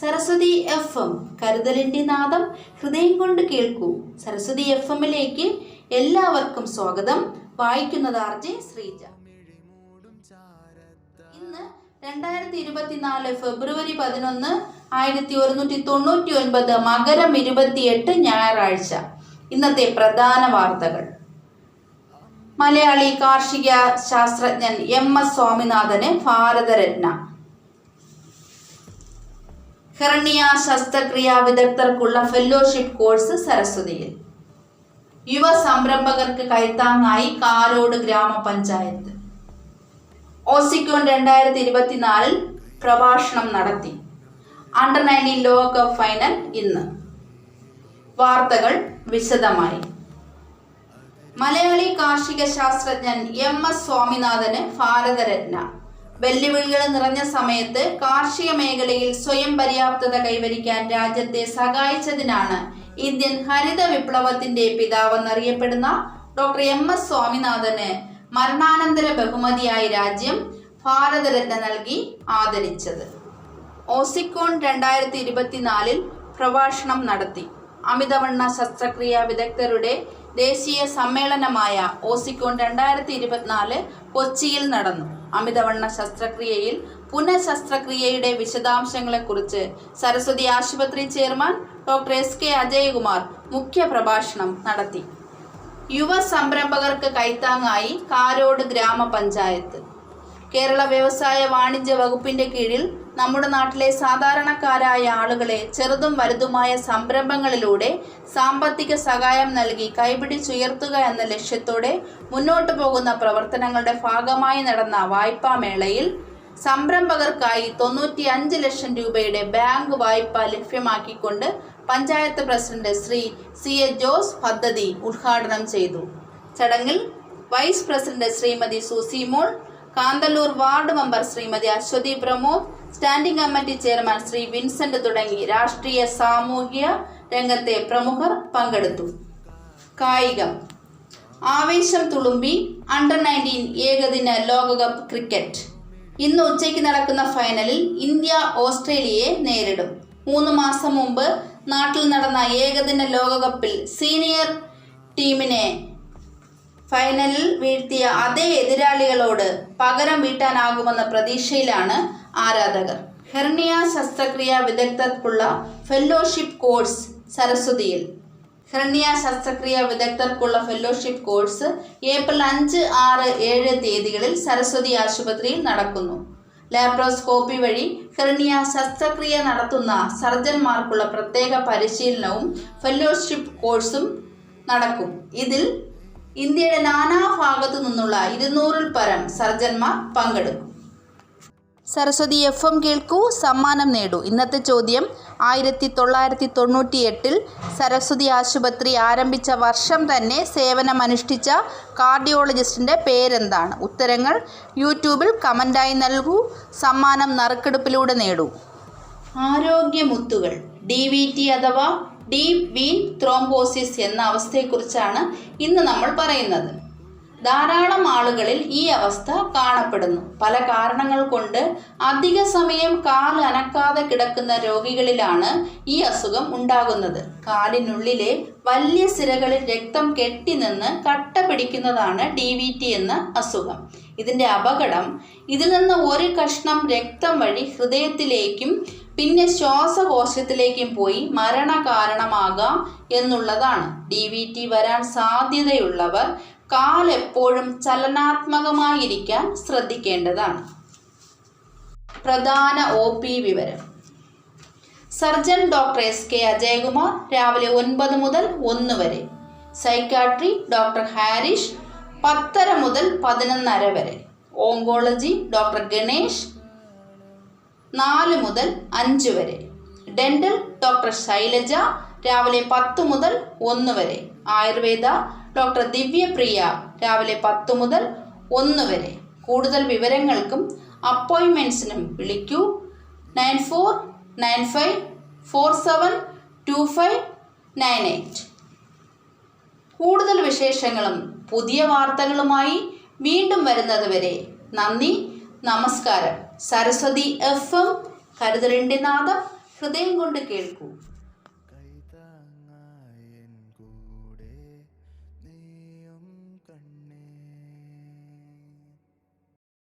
Saraswati F M കരുതലിന്റെ നാദം ഹൃദയം കൊണ്ട് കേൾക്കൂ. സരസ്വതി എഫ് എമ്മിലേക്ക് എല്ലാവർക്കും സ്വാഗതം. വായിക്കുന്നത് ആർ ജെ ശ്രീജ. ഇന്ന് രണ്ടായിരത്തി ഇരുപത്തിനാല് ഫെബ്രുവരി പതിനൊന്ന് ആയിരത്തി ഒരുന്നൂറ്റി തൊണ്ണൂറ്റി ഒൻപത് മകരം ഇരുപത്തിയെട്ട് ഞായറാഴ്ച. ഇന്നത്തെ പ്രധാന വാർത്തകൾ. മലയാളി കാർഷിക ശാസ്ത്രജ്ഞൻ എം എസ് സ്വാമിനാഥന് ഭാരതരത്ന. ഹെർണിയ ശസ്ത്രക്രിയാ വിദഗ്ധർക്കുള്ള ഫെല്ലോഷിപ്പ് കോഴ്സ് സരസ്വതിയിൽ. യുവ സംരംഭകർക്ക് കൈത്താങ്ങായി കാരോട് ഗ്രാമപഞ്ചായത്ത്. ഓസിക്കോൺ രണ്ടായിരത്തി ഇരുപത്തിനാലിൽ പ്രഭാഷണം നടത്തി. അണ്ടർ നയന്റീൻ ലോകകപ്പ് ഫൈനൽ ഇന്ന്. വാർത്തകൾ വിശദമായി. മലയാളി കാർഷിക ശാസ്ത്രജ്ഞൻ എം എസ് സ്വാമിനാഥന് ഭാരതരത്ന. വെല്ലുവിളികൾ നിറഞ്ഞ സമയത്ത് കാർഷിക മേഖലയിൽ സ്വയം പര്യാപ്തത കൈവരിക്കാൻ രാജ്യത്തെ സഹായിച്ചതിനാണ് ഇന്ത്യൻ ഹരിത വിപ്ലവത്തിന്റെ പിതാവെന്നറിയപ്പെടുന്ന ഡോക്ടർ എം എസ് സ്വാമിനാഥന് മരണാനന്തര ബഹുമതിയായി രാജ്യം ഭാരതരത്ന നൽകി ആദരിച്ചത്. ഓസിക്കോൺ രണ്ടായിരത്തി ഇരുപത്തിനാലിൽ പ്രഭാഷണം നടത്തി. അമിതവണ്ണ ശസ്ത്രക്രിയാ വിദഗ്ധരുടെ ദേശീയ സമ്മേളനമായ ഓസിക്കോൺ രണ്ടായിരത്തി ഇരുപത്തിനാല് കൊച്ചിയിൽ നടന്നു. അമിതവണ്ണ ശസ്ത്രക്രിയയിൽ പുനഃശസ്ത്രക്രിയയുടെ വിശദാംശങ്ങളെക്കുറിച്ച് സരസ്വതി ആശുപത്രി chairman doctor S K Ajayakumar മുഖ്യ പ്രഭാഷണം നടത്തി. യുവ സംരംഭകർക്ക് കൈത്താങ്ങായി കാരോട് ഗ്രാമപഞ്ചായത്ത്. കേരള വ്യവസായ വാണിജ്യ വകുപ്പിന്റെ കീഴിൽ നമ്മുടെ നാട്ടിലെ സാധാരണക്കാരായ ആളുകളെ ചെറുതും വലുതുമായ സംരംഭങ്ങളിലൂടെ സാമ്പത്തിക സഹായം നൽകി കൈപിടിച്ചുയർത്തുക എന്ന ലക്ഷ്യത്തോടെ മുന്നോട്ടു പോകുന്ന പ്രവർത്തനങ്ങളുടെ ഭാഗമായി നടന്ന വായ്പാ മേളയിൽ സംരംഭകർക്കായി തൊണ്ണൂറ്റി അഞ്ച് ലക്ഷം രൂപയുടെ ബാങ്ക് വായ്പ ലഭ്യമാക്കിക്കൊണ്ട് panchayat president Shri C A Jose പദ്ധതി ഉദ്ഘാടനം ചെയ്തു. ചടങ്ങിൽ vice president Shrimati Susy Mol Kanthalloor ward member Shrimati Aswathy Pramod standing committee chairman Shri Vincent തുടങ്ങി രാഷ്ട്രീയ സാമൂഹിക രംഗത്തെ പ്രമുഖർ പങ്കെടുത്തു. കായികം. ആവേശം തുളുമ്പി അണ്ടർ നയന്റീൻ ഏകദിന ലോകകപ്പ് ക്രിക്കറ്റ്. ഇന്ന് ഉച്ചയ്ക്ക് നടക്കുന്ന ഫൈനലിൽ ഇന്ത്യ ഓസ്ട്രേലിയയെ നേരിടും. മൂന്ന് മാസം മുമ്പ് നാട്ടിൽ നടന്ന ഏകദിന ലോകകപ്പിൽ സീനിയർ ടീമിനെ ഫൈനലിൽ വീഴ്ത്തിയ അതേ എതിരാളികളോട് പകരം വീട്ടാനാകുമെന്ന പ്രതീക്ഷയിലാണ് ആരാധകർ. ഹെർണിയ ശസ്ത്രക്രിയ വിദഗ്ധർക്കുള്ള ഫെല്ലോഷിപ്പ് കോഴ്സ് സരസ്വതിയിൽ. ഹെർണിയ ശസ്ത്രക്രിയ വിദഗ്ധർക്കുള്ള ഫെല്ലോഷിപ്പ് കോഴ്സ് ഏപ്രിൽ അഞ്ച് ആറ് ഏഴ് തീയതികളിൽ സരസ്വതി ആശുപത്രിയിൽ നടക്കുന്നു. ലാപ്രോസ്കോപ്പി വഴി ഹെർണിയ ശസ്ത്രക്രിയ നടത്തുന്ന സർജന്മാർക്കുള്ള പ്രത്യേക പരിശീലനവും ഫെല്ലോഷിപ്പ് കോഴ്സും നടക്കും. ഇതിൽ ഇന്ത്യയുടെ നാനാഭാഗത്തു നിന്നുള്ള ഇരുന്നൂറിൽ പരം സർജന്മാർ പങ്കെടുക്കും. സരസ്വതി എഫ് എം കേൾക്കൂ സമ്മാനം നേടൂ. ഇന്നത്തെ ചോദ്യം ആയിരത്തി തൊള്ളായിരത്തി തൊണ്ണൂറ്റി എട്ടിൽ സരസ്വതി ആശുപത്രി ആരംഭിച്ച വർഷം തന്നെ സേവനമനുഷ്ഠിച്ച കാർഡിയോളജിസ്റ്റിന്റെ പേരെന്താണ്? ഉത്തരങ്ങൾ യൂട്യൂബിൽ കമന്റായി നൽകൂ സമ്മാനം നറുക്കെടുപ്പിലൂടെ നേടൂ. ആരോഗ്യമുത്തുകൾ ഡി വി ടി അഥവാ ഡീപ് വീൻ ത്രോംബോസിസ് എന്ന അവസ്ഥയെക്കുറിച്ചാണ് ഇന്ന് നമ്മൾ പറയുന്നത്. ധാരാളം ആളുകളിൽ ഈ അവസ്ഥ കാണപ്പെടുന്നു. പല കാരണങ്ങൾ കൊണ്ട് അധിക സമയം കാൽ അനക്കാതെ കിടക്കുന്ന രോഗികളിലാണ് ഈ അസുഖം ഉണ്ടാകുന്നത്. കാലിനുള്ളിലെ വലിയ സിരകളിൽ രക്തം കെട്ടിനിന്ന് കട്ട പിടിക്കുന്നതാണ് ഡി വി ടി എന്ന അസുഖം. ഇതിന്റെ അപകടം ഇതിൽ നിന്ന് ഒരു കഷ്ണം രക്തം വഴി ഹൃദയത്തിലേക്കും പിന്നെ ശ്വാസകോശത്തിലേക്കും പോയി മരണ കാരണമാകാം എന്നുള്ളതാണ്. ഡി വി ടി വരാൻ സാധ്യതയുള്ളവർ കാലെപ്പോഴും ചലനാത്മകമായിരിക്കാൻ ശ്രദ്ധിക്കേണ്ടതാണ്. പ്രധാന ഒ പി വിവരം. Surgeon doctor S K Ajayakumar രാവിലെ ഒൻപത് മുതൽ ഒന്ന് വരെ. സൈക്കാട്രി ഡോക്ടർ ഹാരിഷ് പത്തര മുതൽ പതിനൊന്നര വരെ. ഓങ്കോളജി ഡോക്ടർ ഗണേഷ് നാല് മുതൽ അഞ്ച് വരെ. ഡെന്റൽ ഡോക്ടർ ശൈലജ രാവിലെ പത്ത് മുതൽ ഒന്ന് വരെ. ആയുർവേദ ഡോക്ടർ ദിവ്യപ്രിയ രാവിലെ പത്ത് മുതൽ ഒന്ന് വരെ. കൂടുതൽ വിവരങ്ങൾക്കും അപ്പോയിൻമെന്റ്സിനും വിളിക്കൂ. Nine four nine five four seven two five nine eight. കൂടുതൽ വിശേഷങ്ങളും പുതിയ വാർത്തകളുമായി വീണ്ടും വരുന്നത് വരെ നന്ദി നമസ്കാരം. സരസ്വതി എഫ് എം കരുതലിന്റെ നാദം ഹൃദയം കൊണ്ട് കേൾക്കൂ.